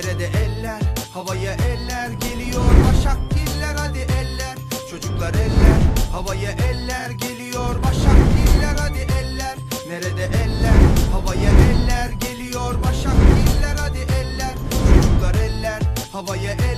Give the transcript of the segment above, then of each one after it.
Nerede eller havaya eller geliyor. Başak diller hadi eller. Çocuklar eller havaya eller geliyor. Başak diller hadi eller. Nerede eller havaya eller geliyor. Başak diller hadi eller. Çocuklar eller havaya eller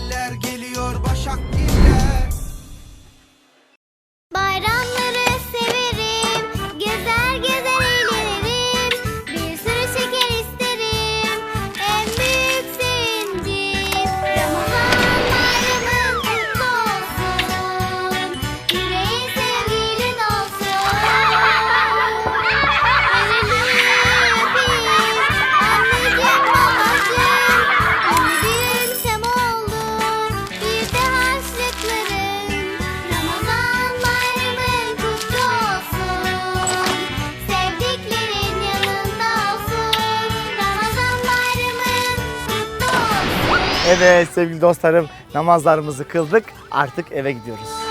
Evet sevgili dostlarım namazlarımızı kıldık artık eve gidiyoruz.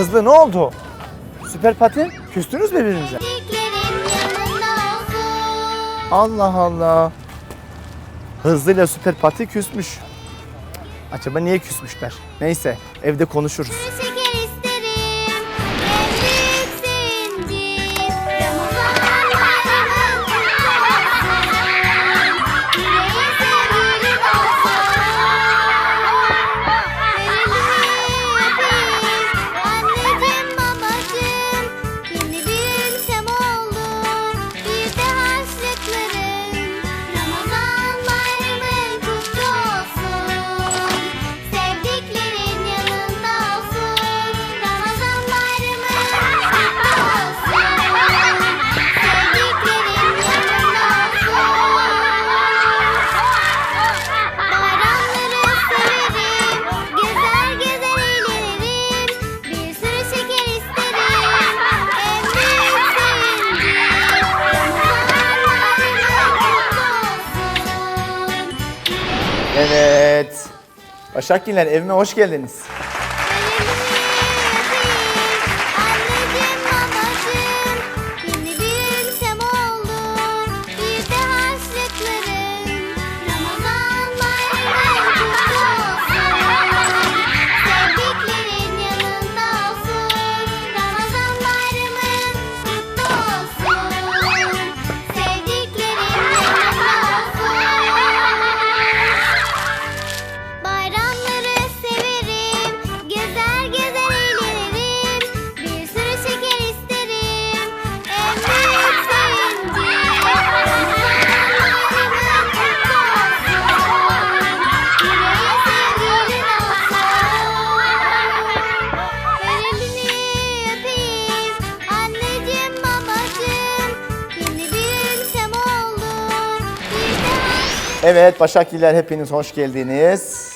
Hızlı ne oldu? Süper patin küstünüz mü birbirinize? Allah Allah. Hızlıyla süper pati küsmüş. Acaba niye küsmüşler? Neyse evde konuşuruz. Evet. Başakgiller evime hoş geldiniz. Evet Başakliler hepiniz hoş geldiniz.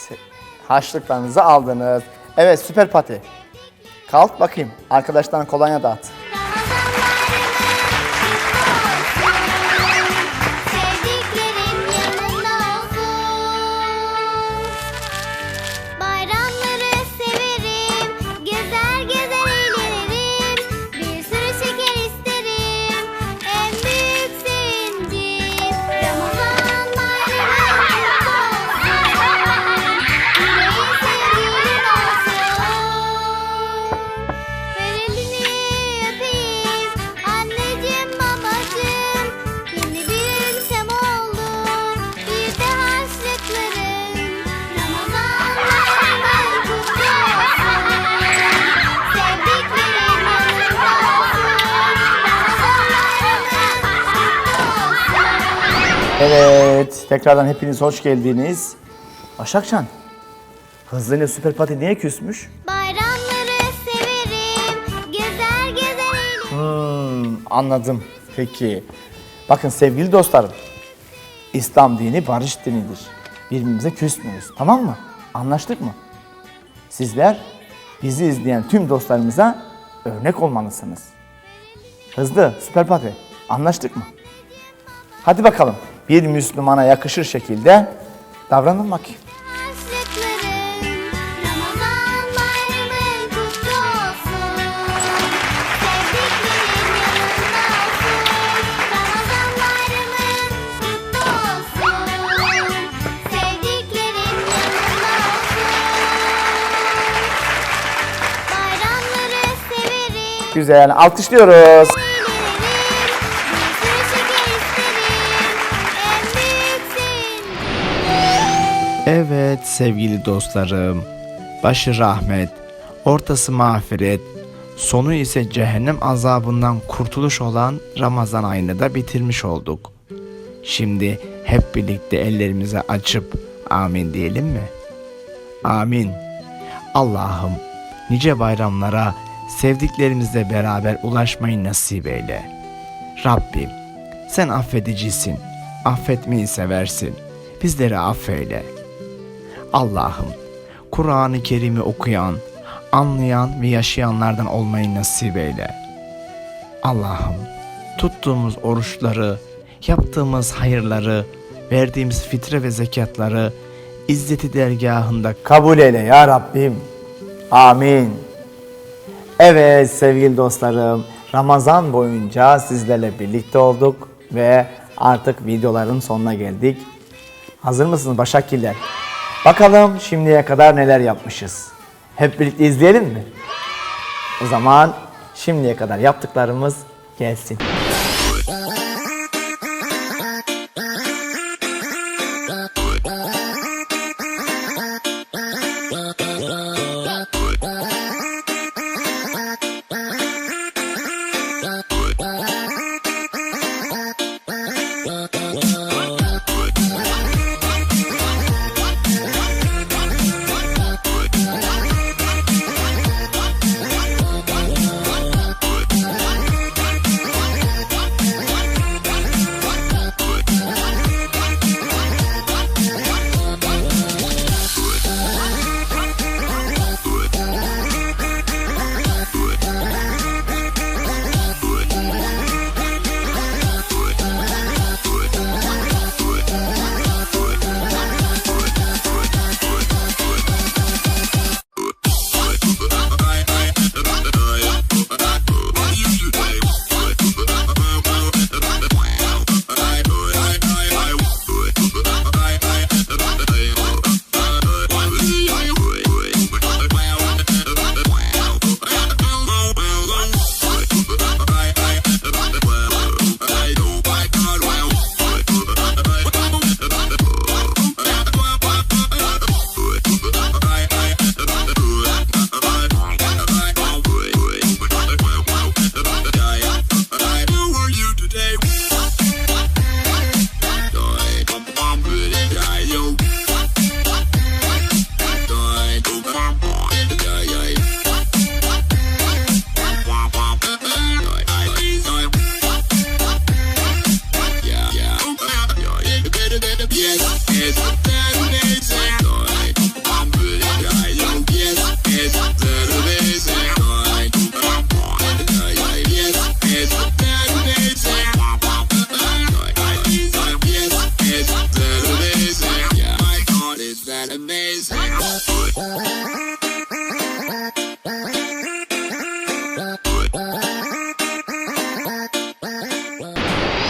Haçlıklarınızı aldınız. Evet süper pati. Kalk bakayım. Arkadaşlarına kolonya dağıt. Evet, tekrardan hepiniz hoş geldiniz. Başakcan, Hızlı'nın süper pati niye küsmüş? Bayramları severim, gezer gezer elim. Hmm, anladım. Peki. Bakın sevgili dostlarım, İslam dini barış dinidir. Birbirimize küsmüyoruz, tamam mı? Anlaştık mı? Sizler bizi izleyen tüm dostlarımıza örnek olmalısınız. Hızlı, süper pati. Anlaştık mı? Hadi bakalım. Bir Müslümana yakışır şekilde davranın bakayım. Harçlıkların Evet sevgili dostlarım. Başı rahmet, ortası mağfiret, sonu ise cehennem azabından kurtuluş olan Ramazan ayını da bitirmiş olduk. Şimdi hep birlikte ellerimizi açıp amin diyelim mi? Amin. Allah'ım nice bayramlara sevdiklerimizle beraber ulaşmayı nasip eyle. Rabbim sen affedicisin, affetmeyi seversin. Bizleri affeyle. Allah'ım Kur'an-ı Kerim'i okuyan, anlayan ve yaşayanlardan olmayı nasip eyle. Allah'ım tuttuğumuz oruçları, yaptığımız hayırları, verdiğimiz fitre ve zekatları izzeti dergahında Kabul eyle ya Rabbim. Amin. Evet sevgili dostlarım, Ramazan boyunca sizlerle birlikte olduk ve artık videoların sonuna geldik. Hazır mısınız Başakgiller? Bakalım şimdiye kadar neler yapmışız. Hep birlikte izleyelim mi? O zaman şimdiye kadar yaptıklarımız gelsin.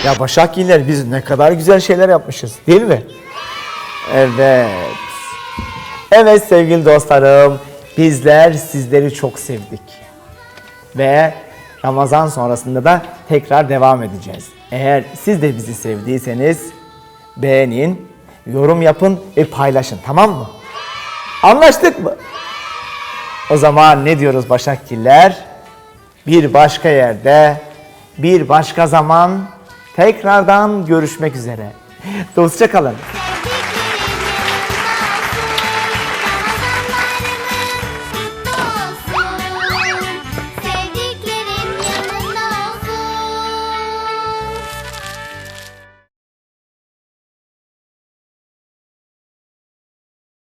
Ya Başakgiller biz ne kadar güzel şeyler yapmışız değil mi? Evet. Evet sevgili dostlarım bizler sizleri çok sevdik. Ve Ramazan sonrasında da tekrar devam edeceğiz. Eğer siz de bizi sevdiyseniz beğenin, yorum yapın ve paylaşın tamam mı? Anlaştık mı? O zaman ne diyoruz Başakgiller? Bir başka yerde, bir başka zaman tekrardan görüşmek üzere. Dostça kalın.